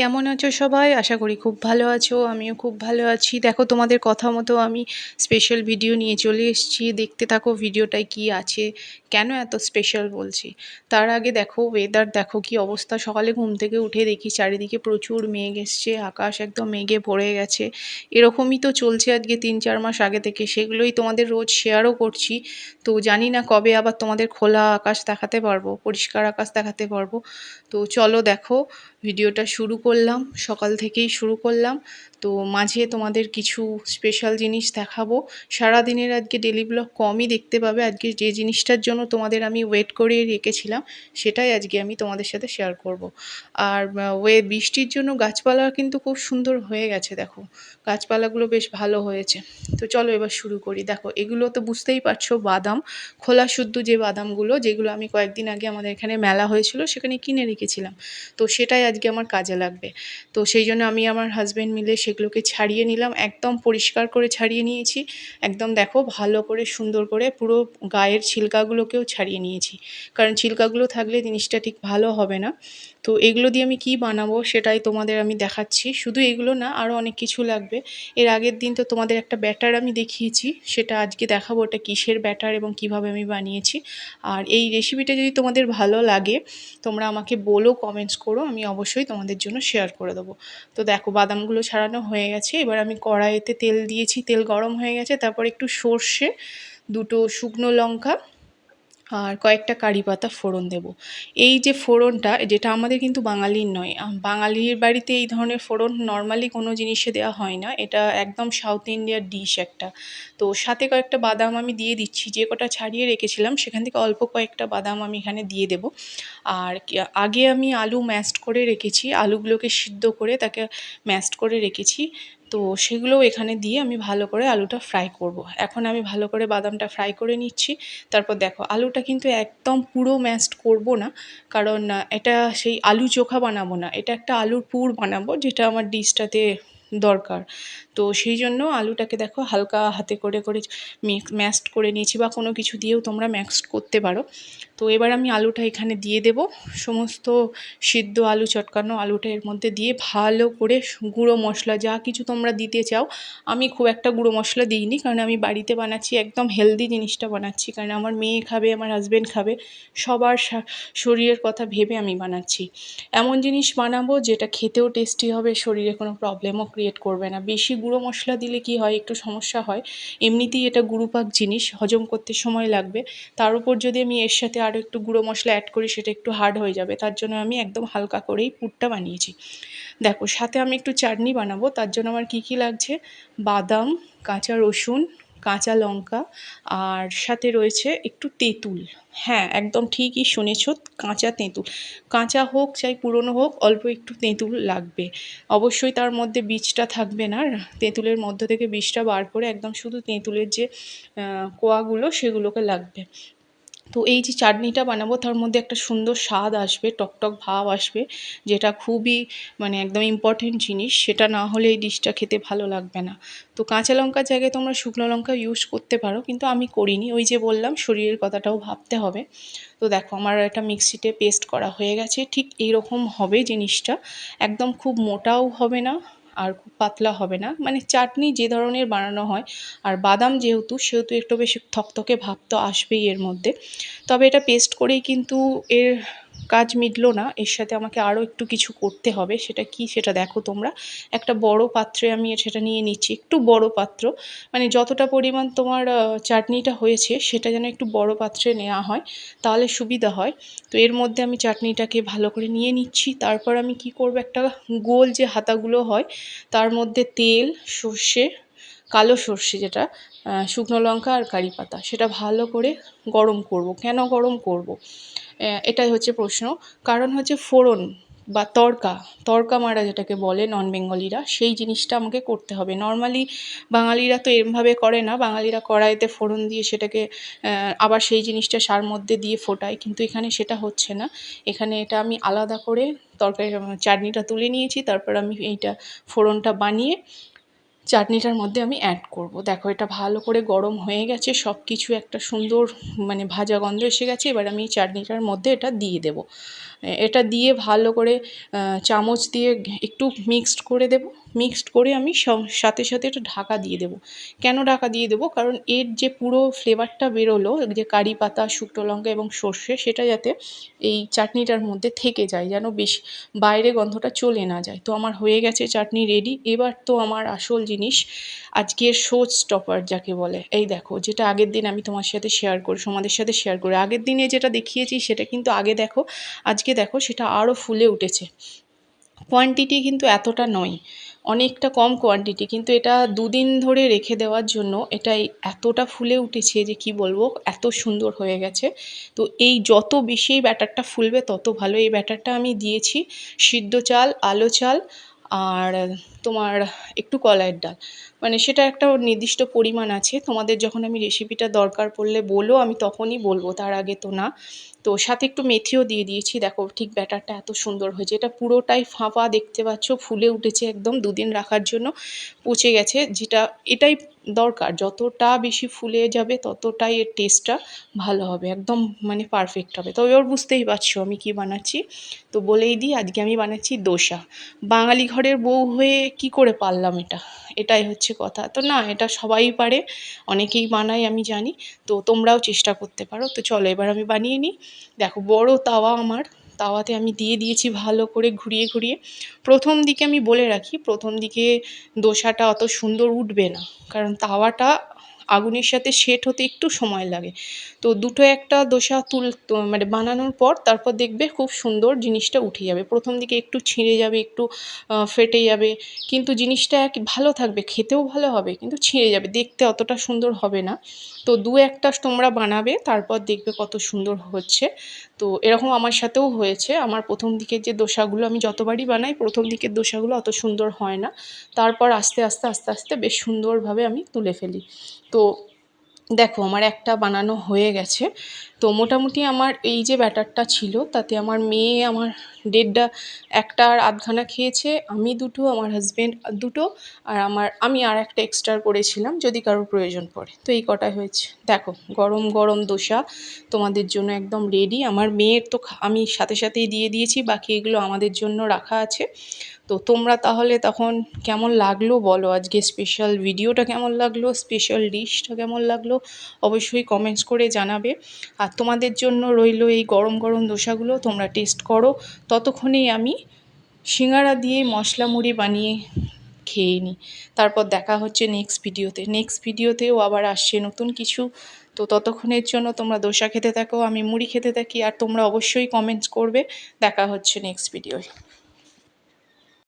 কেমন আছো সবাই? আশা করি খুব ভালো আছো, আমিও খুব ভালো আছি। দেখো, তোমাদের কথা মতো আমি স্পেশাল ভিডিও নিয়ে চলে এসেছি। দেখতে থাকো ভিডিওটায় কি আছে, কেন এত স্পেশাল বলছি? তার আগে দেখো ওয়েদার দেখো কি অবস্থা। সকালে ঘুম থেকে উঠে দেখি চারিদিকে প্রচুর মেঘ এসছে, আকাশ একদম মেঘে ভরে গেছে। এরকমই তো চলছে আজকে তিন চার মাস আগে থেকে। সেগুলোই তোমাদের রোজ শেয়ারও করছি। তো জানি না কবে আবার তোমাদের খোলা আকাশ দেখাতে পারব, পরিষ্কার আকাশ দেখাতে পারব। তো চলো দেখো ভিডিওটা শুরু করলাম, সকাল থেকেই শুরু করলাম। তো মাঝে তোমাদের কিছু স্পেশাল জিনিস দেখাবো। সারাদিনের আজকে ডেলি ব্লগ কমই দেখতে পাবে। আজকে যে জিনিসটার জন্য তোমাদের আমি ওয়েট করে রেখেছিলাম, সেটাই আজকে আমি তোমাদের সাথে শেয়ার করব। আর ওয়ে বৃষ্টির জন্য গাছপালা কিন্তু খুব সুন্দর হয়ে গেছে, দেখো। গাছপালাগুলো বেশ ভালো হয়েছে। তো চলো এবার শুরু করি। দেখো, এগুলো তো বুঝতেই পারছ, বাদাম। খোলা শুদ্ধ যে বাদামগুলো, যেগুলো আমি কয়েকদিন আগে আমাদের এখানে মেলা হয়েছিল, সেখানে কিনে রেখেছিলাম। তো সেটাই আজকে আমার কাজে লাগবে। তো সেই জন্য আমি আমার হাজব্যান্ড মিলে সেগুলোকে ছাড়িয়ে নিলাম, একদম পরিষ্কার করে ছাড়িয়ে নিয়েছি। একদম দেখো ভালো করে সুন্দর করে পুরো গায়ের ছিলকাগুলোকেও ছাড়িয়ে নিয়েছি। কারণ ছিলকাগুলো থাকলে জিনিসটা ঠিক ভালো হবে না। তো এগুলো দিয়ে আমি কি বানাবো সেটাই তোমাদের আমি দেখাচ্ছি। শুধু এগুলো না আরও অনেক কিছু লাগবে। এর আগের দিন তো তোমাদের একটা ব্যাটার আমি দেখিয়েছি, সেটা আজকে দেখাবো ওটা কিসের ব্যাটার এবং কীভাবে আমি বানিয়েছি। আর এই রেসিপিটা যদি তোমাদের ভালো লাগে, তোমরা আমাকে বলো কমেন্টস করো, আমি অবশ্যই তোমাদের জন্য শেয়ার করে দেবো। তো দেখো, বাদামগুলো ছাড়ানো হয়ে গেছে। এবার আমি কড়াইতে তেল দিয়েছি, তেল গরম হয়ে গেছে, তারপর একটু সর্ষে, দুটো শুকনো লঙ্কা আর কয়েকটা কারি পাতা ফোড়ন দেব। এই যে ফোড়নটা, যেটা আমাদের কিন্তু বাঙালির নয় বাঙালির বাড়িতে এই ধরনের ফোড়ন নর্মালি কোনো জিনিসে দেওয়া হয় না। এটা একদম সাউথ ইন্ডিয়ার ডিশ একটা। তো সাথে কয়েকটা বাদাম আমি দিয়ে দিচ্ছি, যে কটা ছাড়িয়ে রেখেছিলাম, সেখান থেকে অল্প কয়েকটা বাদাম আমি এখানে দিয়ে দেব। আর আগে আমি আলু ম্যাশড করে রেখেছি, আলুগুলোকে সিদ্ধ করে তাকে ম্যাশড করে রেখেছি। তো সেগুলোও এখানে দিয়ে আমি ভালো করে আলুটা ফ্রাই করব। এখন আমি ভালো করে বাদামটা ফ্রাই করে নিচ্ছি। তারপর দেখো, আলুটা কিন্তু একদম পুরো ম্যাশড করব না। কারণ এটা সেই আলু চোখা বানাবো না। এটা একটা আলুর পুর বানাবো, যেটা আমার ডিশটাতে দরকার। তো সেই জন্য আলুটাকে দেখো হালকা হাতে করে করে ম্যাশড করে নিয়েছি, বা কোনো কিছু দিয়েও তোমরা ম্যাক্সড করতে পারো। তো এবার আমি আলুটা এখানে দিয়ে দেব। সমস্ত সিদ্ধ আলু, চটকানো আলুটা এর মধ্যে দিয়ে ভালো করে গুঁড়ো মশলা, যা কিছু তোমরা দিতে চাও, আমি খুব একটা গুঁড়ো মশলা দিইনি, কারণ আমি বাড়িতে বানাচ্ছি, একদম হেলদি জিনিসটা বানাচ্ছি, কারণ আমার মেয়ে খাবে, আমার হাজব্যান্ড খাবে, সবার শরীরের কথা ভেবে আমি বানাচ্ছি। এমন জিনিস বানাবো যেটা খেতেও টেস্টি হবে, শরীরে কোনো প্রবলেমও ক্রিয়েট করবে না। বেশি গুঁড়ো মশলা দিলে কি হয়, একটু সমস্যা হয়, এমনিতেই এটা গুরুপাক জিনিস, হজম করতে সময় লাগবে, তার উপর যদি আমি এর সাথে আরও একটু গুঁড়ো মশলা অ্যাড করি, সেটা একটু হার্ড হয়ে যাবে। তার জন্য আমি একদম হালকা করেই পুরটা বানিয়েছি। দেখো, সাথে আমি একটু চাটনি বানাবো। তার জন্য আমার কি কি লাগছে? বাদাম, কাঁচা রসুন, কাঁচা লঙ্কা, আর সাথে রয়েছে একটু তেঁতুল। হ্যাঁ একদম ঠিকই শুনেছ, কাঁচা তেঁতুল। কাঁচা হোক, চাই পুরনো হোক, অল্প একটু তেঁতুল লাগবে। অবশ্যই তার মধ্যে বীজটা থাকবে না। তেঁতুলের মধ্য থেকে বীজটা বার করে একদম শুধু তেঁতুলের যে কোয়াগুলো সেগুলোকে লাগবে। তো এই যে চাটনিটা বানাবো, তার মধ্যে একটা সুন্দর স্বাদ আসবে টকটক ভাব আসবে, যেটা খুবই মানে একদম ইম্পর্টেন্ট জিনিস। সেটা না হলে এই ডিশটা খেতে ভালো লাগবে না। তো কাঁচা লঙ্কার জায়গায় তোমরা শুকনো লঙ্কা ইউজ করতে পারো, কিন্তু আমি করিনি। ওই যে বললাম, শরীরের কথাটাও ভাবতে হবে। তো দেখো, আমার একটা মিক্সিতে পেস্ট করা হয়ে গেছে। ঠিক এইরকম হবে জিনিসটা। একদম খুব মোটাও হবে না। আর খুব পাতলা হবে না। মানে চাটনি যে ধরনের বানানো হয়, আর বাদাম যেহেতু, সেহেতু একটু বেশি থকথকে ভাব তো আসবেই এর মধ্যে। তবে এটা পেস্ট করেই কিন্তু এর কাজ মিটলো না, এর সাথে আমাকে আরও একটু কিছু করতে হবে, সেটা কি সেটা দেখো তোমরা। একটা বড় পাত্রে আমি সেটা নিয়ে নিচ্ছি, একটু বড় পাত্র। মানে যতটা পরিমাণ তোমার চাটনিটা হয়েছে, সেটা যেন একটু বড় পাত্রে নেওয়া হয়, তাহলে সুবিধা হয়। তো এর মধ্যে আমি চাটনিটাকে ভালো করে নিয়ে নিচ্ছি, তারপর আমি কি করব, একটা গোল যে হাতাগুলো হয়, তার মধ্যে তেল, সর্ষে কালো সর্ষে যেটা শুকনো লঙ্কা আর কারি পাতা, সেটা ভালো করে গরম করব। কেন গরম করব? এটাই হচ্ছে প্রশ্ন। কারণ হচ্ছে ফোড়ন বা তড়কা তড়কা মারা যেটাকে বলে নন বেঙ্গলিরা সেই জিনিসটা আমাকে করতে হবে। নর্মালি বাঙালিরা তো এরমভাবে করে না, বাঙালিরা কড়াইতে ফোড়ন দিয়ে সেটাকে আবার সেই জিনিসটা সার মধ্যে দিয়ে ফোটায় কিন্তু এখানে সেটা হচ্ছে না। এখানে এটা আমি আলাদা করে তরকারি, চাটনিটা তুলে নিয়েছি, তারপর আমি এইটা ফোড়নটা বানিয়ে চাটনিটার মধ্যে আমি অ্যাড করব। দেখো, এটা ভালো করে গরম হয়ে গেছে সব কিছু একটা সুন্দর মানে ভাজা গন্ধ এসে গেছে, এবার আমি চাটনিটার মধ্যে এটা দিয়ে দেবো। এটা দিয়ে ভালো করে চামচ দিয়ে একটু মিক্সড করে দেব। মিক্সড করে আমি সাথে সাথে একটু ঢাকা দিয়ে দেবো। কেন ঢাকা দিয়ে দেবো? কারণ এর যে পুরো ফ্লেভারটা বেরোলো, যে কারি পাতা, শুকনো লঙ্কা এবং সর্ষে, সেটা যাতে এই চাটনিটার মধ্যে থেকে যায়, যেন বেশি বাইরে গন্ধটা চলে না যায়। তো আমার হয়ে গেছে চাটনি রেডি এবার তো আমার আসল জিনিস আজকের শো স্টপার যাকে বলে। এই দেখো, যেটা আগের দিন আমি তোমার সাথে শেয়ার করি, তোমাদের সাথে শেয়ার করি, আগের দিনে যেটা দেখিয়েছি সেটা কিন্তু আগে দেখো। আজকে দেখো সেটা আরও ফুলে উঠেছে। কোয়ান্টিটি কিন্তু এতটা নয়, অনেকটা কম কোয়ান্টিটি কিন্তু এটা দুদিন ধরে রেখে দেওয়ার জন্য এটা এতটা ফুলে উঠেছে যে কি বলব, এত সুন্দর হয়ে গেছে। তো এই যত বেশি এই ব্যাটারটা ফুলবে তত ভালো। এই ব্যাটারটা আমি দিয়েছি সিদ্ধ চাল, আলো চাল আর তোমার একটু কলাইয়ের ডাল। মানে সেটা একটা নির্দিষ্ট পরিমাণ আছে। তোমাদের যখন আমি রেসিপিটা দরকার পড়লে বলো, আমি তখনই বলব, তার আগে তো না। তো সাথে একটু মেথিও দিয়ে দিয়েছি। দেখো, ঠিক ব্যাটারটা এত সুন্দর হয়েছে। এটা পুরোটাই ফাঁপা দেখতে পাচ্ছ, ফুলে উঠেছে একদম, দুদিন রাখার জন্য পচে গেছে, যেটা, এটাই দরকার। যতটা বেশি ফুলে যাবে, ততটাই এর টেস্টটা ভালো হবে। একদম মানে পারফেক্ট হবে। তবে ওর বুঝতেই পারছ আমি কি বানাচ্ছি। তো বলেই দিই, আজকে আমি বানাচ্ছি দোসা। বাঙালি ঘরের বউ হয়ে কি করে পারলাম এটা? এটাই হচ্ছে কথা। তো না, এটা সবাই পারে, অনেকেই বানায়, আমি জানি। তো তোমরাও চেষ্টা করতে পারো। তো চলো, এবার আমি বানিয়ে নিই। দেখো, বড় তাওয়া আমার। তাওয়াতে আমি দিয়ে দিয়েছি ভালো করে ঘুরিয়ে ঘুরিয়ে। প্রথম দিকে আমি বলে রাখি, প্রথম দিকে দোসাটা অত সুন্দর উঠবে না। কারণ তাওয়াটা আগুনের সাথে সেট হতে একটু সময় লাগে। তো দুটো একটা দোসা তুল মানে বানানোর পর তারপর দেখবে খুব সুন্দর জিনিসটা উঠে যাবে। প্রথম দিকে একটু ছিঁড়ে যাবে, একটু ফেটে যাবে। কিন্তু জিনিসটা এক, ভালো থাকবে, খেতেও ভালো হবে, কিন্তু ছিঁড়ে যাবে। দেখতে অতটা সুন্দর হবে না। তো দু একটা তোমরা বানাবে, তারপর দেখবে কত সুন্দর হচ্ছে। তো এরকম আমার সাথেও হয়েছে। আমার প্রথম দিকের যে দোসাগুলো আমি যতবারই বানাই, প্রথম দিকের দোসাগুলো অত সুন্দর হয় না। তারপর আস্তে আস্তে আস্তে আস্তে বেশ সুন্দরভাবে আমি তুলে ফেলি। তো দেখো, আমার একটা বানানো হয়ে গেছে। তো মোটামুটি আমার এই যে ব্যাটারটা ছিল, তাতে আমার মেয়ে আমার দেড়টা, একটা আর আধখানা খেয়েছে, আমি দুটো, আমার হাজব্যান্ড দুটো, আর আমার, আমি আর একটা এক্সট্রা করেছিলাম, যদি কারোর প্রয়োজন পড়ে। তো এই কটাই হয়েছে। দেখো, গরম গরম দোসা, তোমাদের জন্য একদম রেডি আমার মেয়ের তো আমি সাথে সাথেই দিয়ে দিয়েছি, বাকি এগুলো আমাদের জন্য রাখা আছে। তো তোমরা তাহলে তখন কেমন লাগল বলো? আজকে স্পেশাল ভিডিওটা কেমন লাগল? স্পেশাল ডিশটা কেমন লাগল? অবশ্যই কমেন্টস করে জানাবে। আর তোমাদের জন্য রইল এই গরম গরম দোসাগুলো, তোমরা টেস্ট করো। ততক্ষণেই আমি সিঙ্গারা দিয়ে মশলা মুড়ি বানিয়ে খেয়ে নিই তারপর দেখা হচ্ছে নেক্সট ভিডিওতে নেক্সট ভিডিওতেও আবার আসছে নতুন কিছু। তো ততক্ষণের জন্য তোমরা দোসা খেতে থাকো, আমি মুড়ি খেতে থাকি, আর তোমরা অবশ্যই কমেন্টস করবে। দেখা হচ্ছে নেক্সট ভিডিওয়